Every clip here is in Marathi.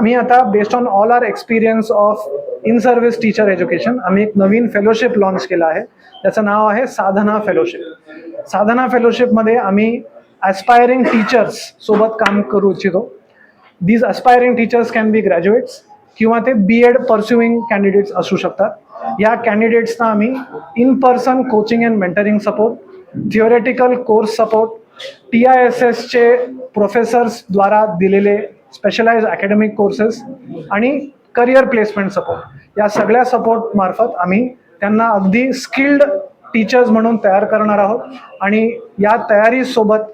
आम्ही आता based on all our experience of in service teacher education आम्ही एक नवीन फेलोशिप लॉन्च केलं आहे. त्याचं नाव आहे साधना फेलोशिप साधना फेलोशिपमध्ये आम्ही ॲस्पायरिंग टीचर्स सोबत काम करू इच्छितो. These aspiring teachers can be graduates किंवा ते बी एड परस्युईंग कॅन्डिडेट्स असू शकतात. या कॅन्डिडेट्सना आम्ही in person coaching and mentoring support theoretical course support T I S एसचे प्रोफेसर्सद्वारा दिलेले स्पेशलाइज अकॅडमिक कोर्सेस आणि करिअर प्लेसमेंट सपोर्ट या सगळ्या सपोर्ट मार्फत आम्ही त्यांना अगदी स्किल्ड टीचर्स म्हणून तयार करणार आहोत. आणि या तयारीसोबत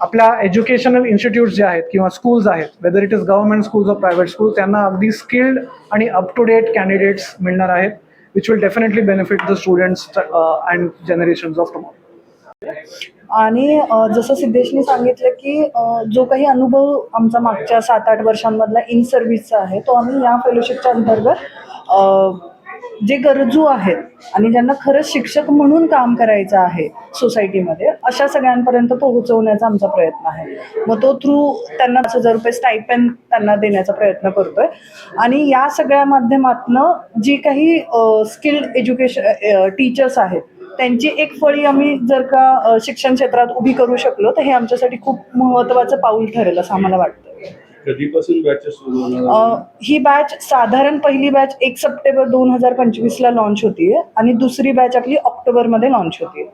आपल्या एज्युकेशनल इन्स्टिट्यूट्स जे आहेत किंवा स्कूल्स आहेत whether it is government schools of private school त्यांना अगदी स्किल्ड आणि अप टू डेट कॅन्डिडेट्स मिळणार आहेत which will definitely benefit the students and generations of tomorrow आणि जसं सिद्धेशनी सांगितलं की जो काही अनुभव आमचा मागच्या सात आठ वर्षांमधला इन सर्व्हिसचा आहे तो आम्ही या फेलोशिपच्या अंतर्गत जे गरजू आहेत आणि ज्यांना खरंच शिक्षक म्हणून काम करायचं आहे सोसायटीमध्ये अशा सगळ्यांपर्यंत पोहोचवण्याचा आमचा प्रयत्न आहे. मग तो थ्रू त्यांना पाच हजार रुपये स्टायपेन त्यांना देण्याचा प्रयत्न करतोय. आणि या सगळ्या माध्यमातनं जी काही स्किल्ड एज्युकेशन टीचर्स आहेत त्यांची एक फळी आम्ही जर का शिक्षण क्षेत्रात उभी करू शकलो तर हे आमच्यासाठी खूप महत्त्वाचं पाऊल ठरेल असं आम्हाला वाटतं. कधीपासून अ, ही बॅच साधारण पहिली बॅच एक सप्टेंबर दोन हजार पंचवीसला लॉन्च होतीये आणि दुसरी बॅच आपली ऑक्टोबरमध्ये लॉन्च होतीये.